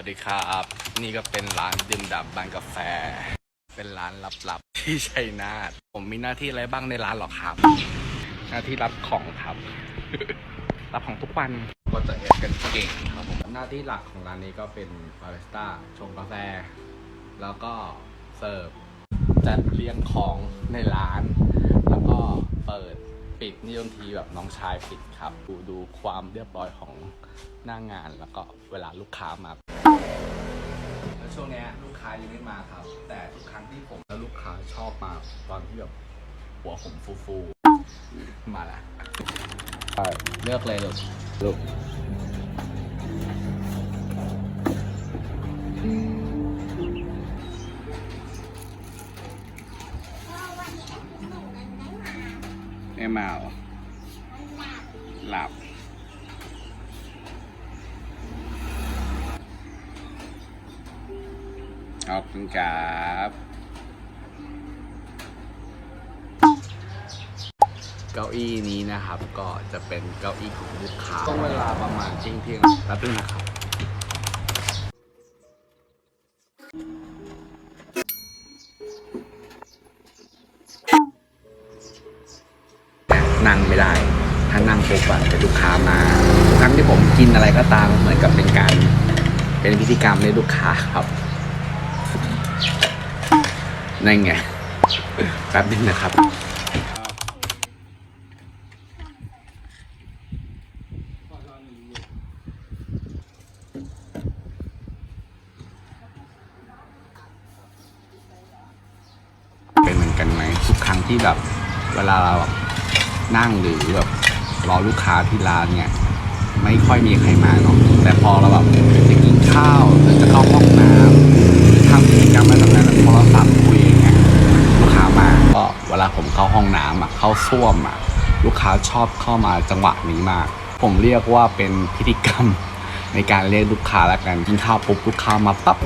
วัสดีครับ นี่ก็เป็นร้านดื่มด่ำบานกาแฟ เป็นร้านลับๆที่ชัยนาทผมมีหน้าที่อะไรบ้างในร้านหรอครับ หน้าที่รับของครับ รับของทุกวันก็จะเอ็ดกันเก่งครับผมหน้าที่หลักของร้านนี้ก็เป็นบาริสต้าชงกาแฟ แล้วก็เสิร์ฟจัดเรียงของในร้าน ปิดปิดนิยมทีแบบน้องชายปิดครับ ดูดูความเรียบร้อยของหน้างานแล้วก็เวลาลูกค้ามาแล้วช่วงเนี้ยลูกค้ายังไม่มาครับ แต่ทุกครั้งที่ผมแล้วลูกค้าชอบมาตอนที่แบบหัวผมฟูๆมาแล้วเลือกเลยลูกลูก ไม่มาหลับ ขอบคุณครับเก้าอี้นี้นะครับ ก็จะเป็นเก้าอี้ของลูกค้าต้องเวลาประมาณเที่ยงเที่ยงๆแป๊บนึงนะครับ นั่งไม่ได้ ถ้านั่งปุ๊บอะเดี๋ยวลูกค้ามาทุกครั้งที่ผมกินอะไรก็ตามเหมือนกับเป็นการ เป็นพิธีกรรมให้ลูกค้าครับนั่นไงแป๊บนึงนะครับเป็นเหมือนกันไหมทุกครั้งที่แบบ เวลาเรา นั่งหรือแบบรอลูกค้าที่ร้านเนี่ยไม่ค่อยมีใครมาเนาะแต่พอเราแบบจะกินข้าวหรือจะเข้าห้องน้ำหรือทำกิจกรรมอะไรแบบนั้นโทรศัพท์คุยอย่างเงี้ยลูกค้ามาก็เวลาผมเข้าห้องน้ำอะเข้าส้วมอะลูกค้าชอบเข้ามาจังหวะนี้มาก ผมเรียกว่าเป็นพิธีกรรมในการเรียกลูกค้าล้วกันกินข้าวปุ๊บลูกค้ามาปั๊บ